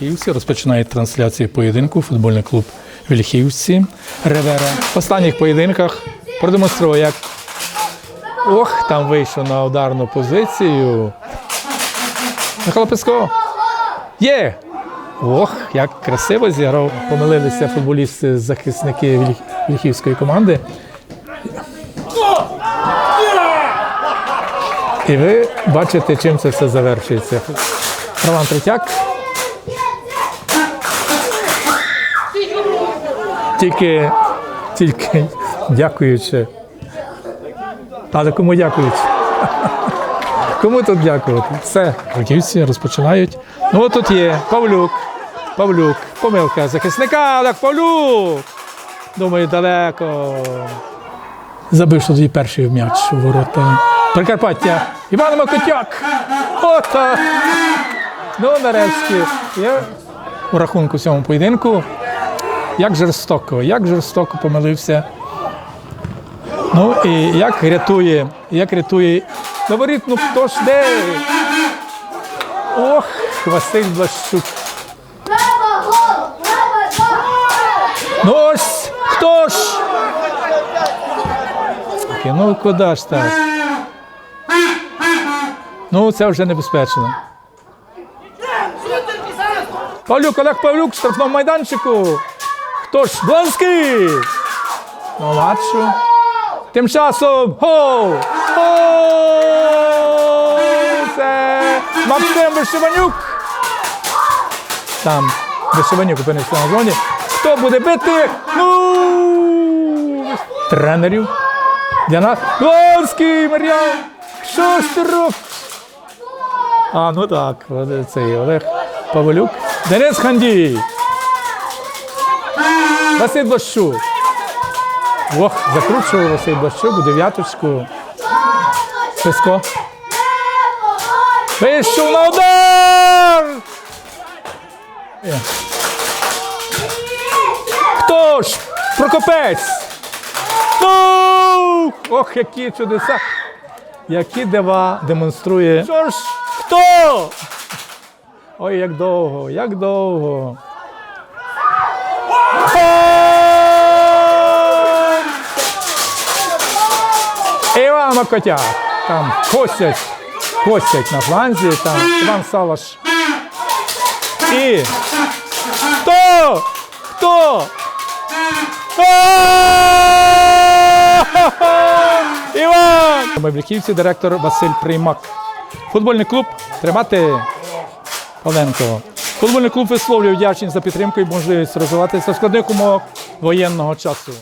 Вільхівці розпочинає трансляцію поєдинку футбольний клуб Вільхівці Ревера. В останніх поєдинках продемонстрував, як ох, там вийшов на ударну позицію. Михайло Песко. Є! Ох, як красиво зіграв. Помилилися футболісти захисники Віль- Вільхівської команди. І ви бачите, чим це все завершується. Роман Третяк. Тільки, тільки дякуючи. Але кому дякуючи? Кому тут дякувати? Все, франківці розпочинають. Ну, от тут є Павлюк. Павлюк. Помилка захисника, Олег Павлюк. Думаю, далеко. Забив тоді перший м'яч у ворота. Прикарпаття. Іван Макотяк. Ота. Ну, нарешті. Я у рахунку цьому поєдинку. Як жорстоко, як жорстоко помилився. Ну і як рятує, як рятує. Говорить, ну хто ж де? Ох, Василь Блащук. Ну ось, хто ж? Ну куди ж так? Ну, це вже небезпечно. Павлюк, Олег Павлюк в штрафному майданчику. Хто ж? Бланський! Ну. Тим часом гол! Гол! Це Максим Вишиванюк. Там Вишиванюк опинився на зоні. Хто буде бити? Ну! Тренерів. Для нас. Бланський, Мар'ян! Робиш? А, ну так, цей Олег Павлюк. Денис Хандій. Василь Блащук. Ох, закручував Василь Блащук у дев'яточку. Песко. Вийшов на удар! Хто ж? Прокопець! Ох, які чудеса! Які дива демонструє. Що ж? Хто? Ой, як довго, як довго. Іван Макотяк. Там косять, косять на фланзі, там Іван Салаш. І? Хто? Іван! Мавліківці, директор Василь Приймак. Футбольний клуб тримати Павленко. Футбольний клуб висловлює вдячність за підтримку і можливість розвиватися в складних умовах воєнного часу.